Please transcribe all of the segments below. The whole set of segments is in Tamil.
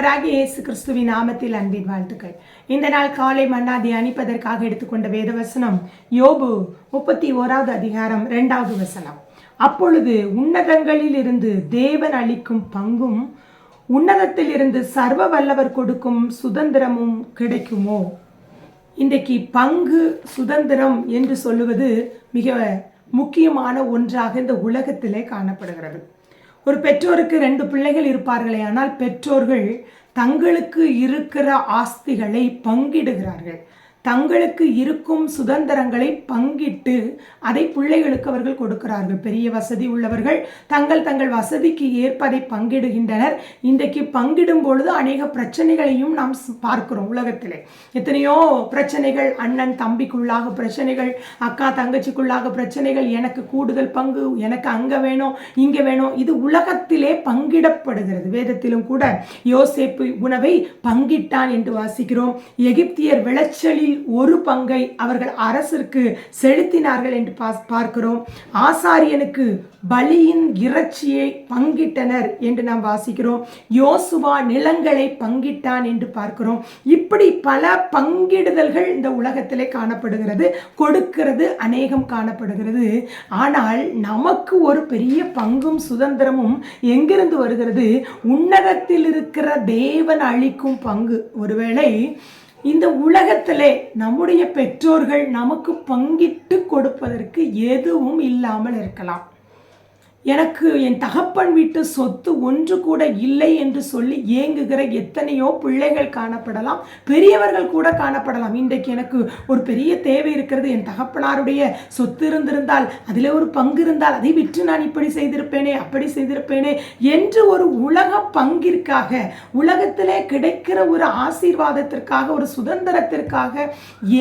ஆண்டவராகி இயேசு கிறிஸ்துவின் நாமத்தில் அன்பின் வாழ்த்துக்கள். இந்த நாள் காலை மன்னா தியானிப்பதற்காக எடுத்துக்கொண்ட வேத வசனம் யோபு முப்பத்தி ஓராவது அதிகாரம் இரண்டாவது வசனம். அப்பொழுது உன்னதங்களில் இருந்து தேவன் அளிக்கும் பங்கும் உன்னதத்தில் இருந்து சர்வ வல்லவர் கொடுக்கும் சுதந்திரமும் கிடைக்குமோ? இன்றைக்கு பங்கு சுதந்திரம் என்று சொல்லுவது மிக முக்கியமான ஒன்றாக இந்த உலகத்திலே காணப்படுகிறது. ஒரு பெற்றோருக்கு ரெண்டு பிள்ளைகள் இருப்பார்களே ஆனால் பெற்றோர்கள் தங்களுக்கு இருக்கிற ஆஸ்திகளை பங்கிடுகிறார்கள். தங்களுக்கு இருக்கும் சுதந்திரங்களை பங்கிட்டு அதை பிள்ளைகளுக்கு அவர்கள் கொடுக்கிறார்கள். பெரிய வசதி உள்ளவர்கள் தங்கள் தங்கள் வசதிக்கு ஏற்பதை பங்கிடுகின்றனர். இன்றைக்கு பங்கிடும் பொழுது அநேக பிரச்சனைகளையும் நாம் பார்க்கிறோம் உலகத்திலே. எத்தனையோ பிரச்சனைகள் அண்ணன் தம்பிக்குள்ளாக பிரச்சனைகள் அக்கா தங்கச்சிக்குள்ளாக பிரச்சனைகள் எனக்கு கூடுதல் பங்கு எனக்கு அங்கே வேணும் இங்கே வேணும் இது உலகத்திலே பங்கிடப்படுகிறது. வேதத்திலும் கூட யோசேப்பு உணவை பங்கிட்டான் என்று வாசிக்கிறோம். எகிப்தியர் விளைச்சலில் ஒரு பங்கை அவர்கள் அரசிற்கு செலுத்தினார்கள் என்று பாஸ்- பார்க்கிறோம். ஆசாரியனுக்கு பலியின் இறைச்சியை பங்கிட்டனர் என்று நாம் வாசிக்கிறோம். யோசுவா நிலங்களை பங்கிட்டான் என்று பார்க்கிறோம். இப்படி பல பங்கிடுதல்கள் இந்த உலகத்திலே காணப்படுகிறது கொடுக்கிறது அநேகம் காணப்படுகிறது. ஆனால் நமக்கு ஒரு பெரிய பங்கும் சுதந்திரமும் எங்கிருந்து வருகிறது? உன்னதத்தில் இருக்கிற தேவன் அளிக்கும் பங்கு. ஒருவேளை இந்த உலகத்திலே நம்முடைய பெற்றோர்கள் நமக்கு பங்கிட்டு கொடுப்பதற்கு எதுவும் இல்லாமல் இருக்கலாம். எனக்கு என் தகப்பன் வீட்டு சொத்து ஒன்று கூட இல்லை என்று சொல்லி ஏங்குகிற எத்தனையோ பிள்ளைகள் காணப்படலாம் பெரியவர்கள் கூட காணப்படலாம். இன்றைக்கு எனக்கு ஒரு பெரிய தேவை இருக்கிறது. என் தகப்பனாருடைய சொத்து இருந்திருந்தால் அதில் ஒரு பங்கு இருந்தால் அதை விற்று நான் இப்படி செய்திருப்பேனே அப்படி செய்திருப்பேனே என்று ஒரு உலக பங்கிற்காக உலகத்திலே கிடைக்கிற ஒரு ஆசீர்வாதத்திற்காக ஒரு சுதந்திரத்திற்காக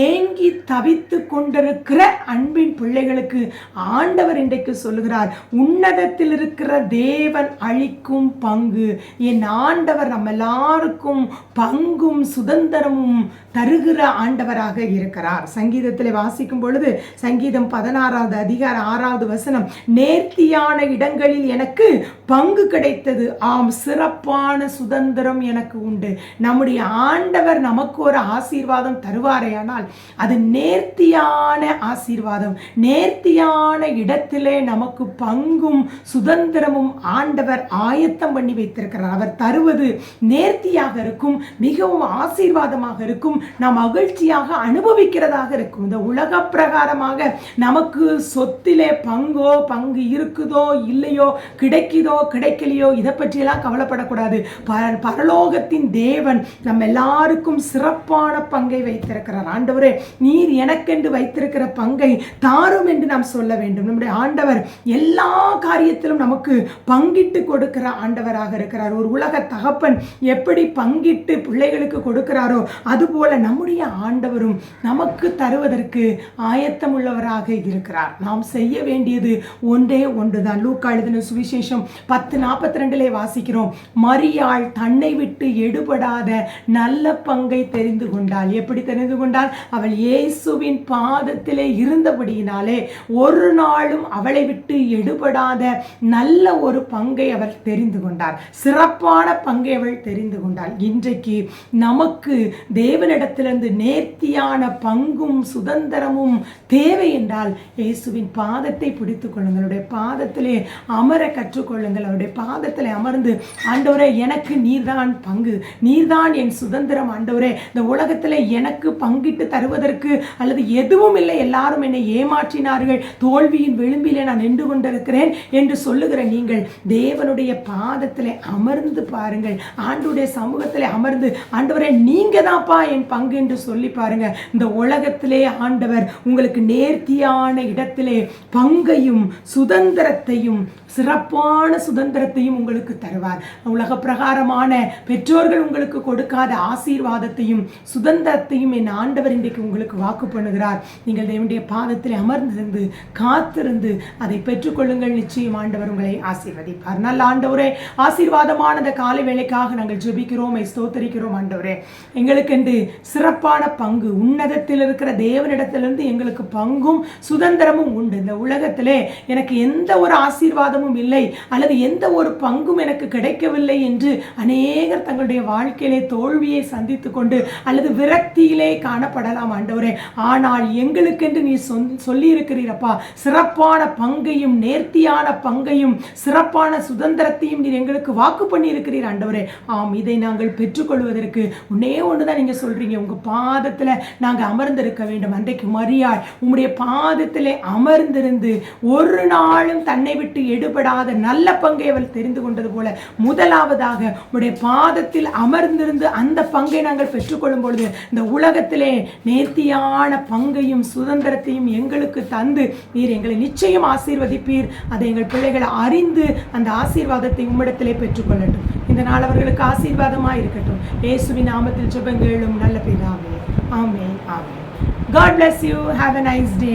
ஏங்கி தவித்து கொண்டிருக்கிற அன்பின் பிள்ளைகளுக்கு ஆண்டவர் இன்றைக்கு சொல்லுகிறார் உன்னதத்தில் இருக்கிற தேவன் அழிக்கும் பங்கு. என் ஆண்டவர் நம்ம எல்லாருக்கும் பங்கும் சுதந்திரமும் தருகிற ஆண்டவராக இருக்கிறார். சங்கீதத்தில் வாசிக்கும் பொழுது சங்கீதம் பதினாறாவது அதிகார ஆறாவது வசனம் நேர்த்தியான இடங்களில் எனக்கு பங்கு கிடைத்தது. ஆம் சிறப்பான சுதந்திரம் எனக்கு உண்டு. நம்முடைய ஆண்டவர் நமக்கு ஒரு ஆசீர்வாதம் தருவாரேயானால் அது நேர்த்தியான ஆசீர்வாதம். நேர்த்தியான இடத்திலே நமக்கு பங்கும் சுதந்திரமும் ஆண்டவர் ஆயத்தம் பண்ணி வைத்திருக்கிறார். அவர் தருவது நேர்த்தியாக இருக்கும் மிகவும் ஆசீர்வாதமாக இருக்கும் நாம் மகிழ்ச்சியாக அனுபவிக்கிறதாக இருக்கும். இந்த உலக பிரகாரமாக நமக்கு சொத்திலே பங்கோ பங்கு இருக்குதோ இல்லையோ கிடைக்குதோ கிடைக்கலையோ இதை பற்றியெல்லாம் கவலைப்படக்கூடாது. பரலோகத்தின் தேவன் நம்ம எல்லாருக்கும் சிறப்பான பங்கை வைத்திருக்கிறார். ஆண்டவரே நீர் எனக்கென்று வைத்திருக்கிற பங்கை தாரும் என்று நாம் சொல்ல வேண்டும். நம்முடைய ஆண்டவர் எல்லா காரியத்திலும் நமக்கு பங்கிட்டு கொடுக்கிற ஆண்டவராக இருக்கிறார். ஒரு உலக தகப்பன் எப்படி பங்கிட்டு பிள்ளைகளுக்கு கொடுக்கிறாரோ அதுபோல போல நம்முடைய ஆண்டவரும் நமக்கு தருவதற்கு ஆயத்தமுள்ளவராக இருக்கிறார். நாம் செய்ய வேண்டியது ஒன்றே ஒன்றுதான். லூக்கா எழுதின சுவிசேஷம் பத்து நாற்பத்தி ரெண்டிலே வாசிக்கிறோம் மரியாள் தன்னை விட்டு எடுபடாத நல்ல பங்கை தெரிந்து கொண்டாள். எப்படி தெரிந்து கொண்டாள்? அவள் இயேசுவின் பாதத்திலே இருந்தபடியினாலே ஒரு நாளும் அவளை விட்டு எடுபடாத நல்ல ஒரு பங்கை அவள் தெரிந்து கொண்டார் சிறப்பான பங்கை அவள் தெரிந்து கொண்டாள். இன்றைக்கு நமக்கு தேவனிடம் தேவனிடத்திலிருந்து நேர்த்தியான பங்கும் சுதந்திரமும் தேவை என்றால் இயேசுவின் பாதத்தை பிடித்து கொள்ளுங்கள். அவருடைய பாதத்திலே அமர கற்றுக்கொள்ளுங்கள். அவருடைய பாதத்திலே அமர்ந்து ஆண்டவரே எனக்கு நீர்தான் பங்கு. நீர்தான் என் சுதந்திரம் ஆண்டவரே. இந்த உலகத்தில் எனக்கு பங்கிட்டு தருவதற்கு அல்லது எதுவும் இல்லை. எல்லாரும் என்னை ஏமாற்றினார்கள். தோல்வியின் விளிம்பிலே நான் நின்று கொண்டிருக்கிறேன் என்று சொல்லுகிற நீங்கள் தேவனுடைய பாதத்திலே அமர்ந்து பாருங்கள். ஆண்டுடைய சமூகத்திலே அமர்ந்து ஆண்டவரே நீங்க தான்ப்பா என் பங்கு என்று சொல்லி பாருங்க. இந்த உலகத்திலே ஆண்டவர் உங்களுக்கு நேர்த்தியான இடத்திலே பங்கையும் சுதந்திரத்தையும் சிறப்பான சுதந்திரத்தையும் உங்களுக்கு தருவார். உலக பிரகாரமான பெற்றோர்கள் உங்களுக்கு கொடுக்காத ஆசீர்வாதத்தையும் சுதந்திரத்தையும் என் ஆண்டவர் இன்றைக்கு உங்களுக்கு வாக்கு பண்ணுகிறார். நீங்கள் தேவனுடைய பாதத்தில் அமர்ந்திருந்து காத்திருந்து அதை பெற்றுக்கொள்ளுங்கள். நிச்சயம் ஆண்டவர் உங்களை ஆசீர்வதிப்பார். நல்ல ஆண்டவரே ஆசீர்வாதமான அந்த காலை வேலைக்காக நாங்கள் ஜெபிக்கிறோம் ஸ்தோத்தரிக்கிறோம் ஆண்டவரே. எங்களுக்கென்று சிறப்பான பங்கு. உன்னதத்தில் இருக்கிற தேவனிடத்திலிருந்து எங்களுக்கு பங்கும் சுதந்திரமும் உண்டு. இந்த உலகத்திலே எனக்கு எந்த ஒரு ஆசீர்வாதமும் இல்லை. அல்லது எந்த ஒரு பங்கும் எனக்கு கிடைக்கவில்லை என்று அநேகர் தங்களுடைய வாழ்க்கையிலே தோல்வியை சந்தித்து கொண்டு அல்லது விரக்தியிலே காணப்படலாம் ஆண்டவரே. ஆனால் எங்களுக்கென்று நீ சொல் சொல்லி இருக்கிறீரப்பா சிறப்பான பங்கையும் நேர்த்தியான பங்கையும் சிறப்பான சுதந்திரத்தையும் நீர் எங்களுக்கு வாக்கு பண்ணி இருக்கிறீர் ஆண்டவரே. ஆம் இதை நாங்கள் பெற்றுக்கொள்வதற்கு உன்னே ஒன்று தான் நீங்கள் சொல்கிறீங்க உங்கள் பாதத்தில் நாங்கள் அமர்ந்திருக்க வேண்டும். அன்றைக்கு மரியாள் உம்முடைய பாதத்திலே அமர்ந்திருந்து ஒரு நாளும் தன்னை விட்டு எடுபடாத நல்ல பங்கை அவள் தெரிந்து கொண்டது போல முதலாவதாக உம்முடைய பாதத்தில் அமர்ந்திருந்து அந்த பங்கை நாங்கள் பெற்றுக்கொள்ளும் பொழுது இந்த உலகத்திலே நேர்த்தியான பங்கையும் சுதந்திரத்தையும் எங்களுக்கு தந்து நீர் எங்களை நிச்சயம் ஆசீர்வதிப்பீர். அதை எங்கள் பிள்ளைகளை அறிந்து அந்த ஆசீர்வாதத்தை உம்மிடத்திலே பெற்றுக்கொள்ளட்டும். இந்த நாள் அவர்களுக்கு ஆசீர்வாதமாக இருக்கட்டும். இயேசுவின் நாமத்தில் ஜெபங்களும் நல்ல பிதாவே. ஆமே ஆமே God bless you have a nice day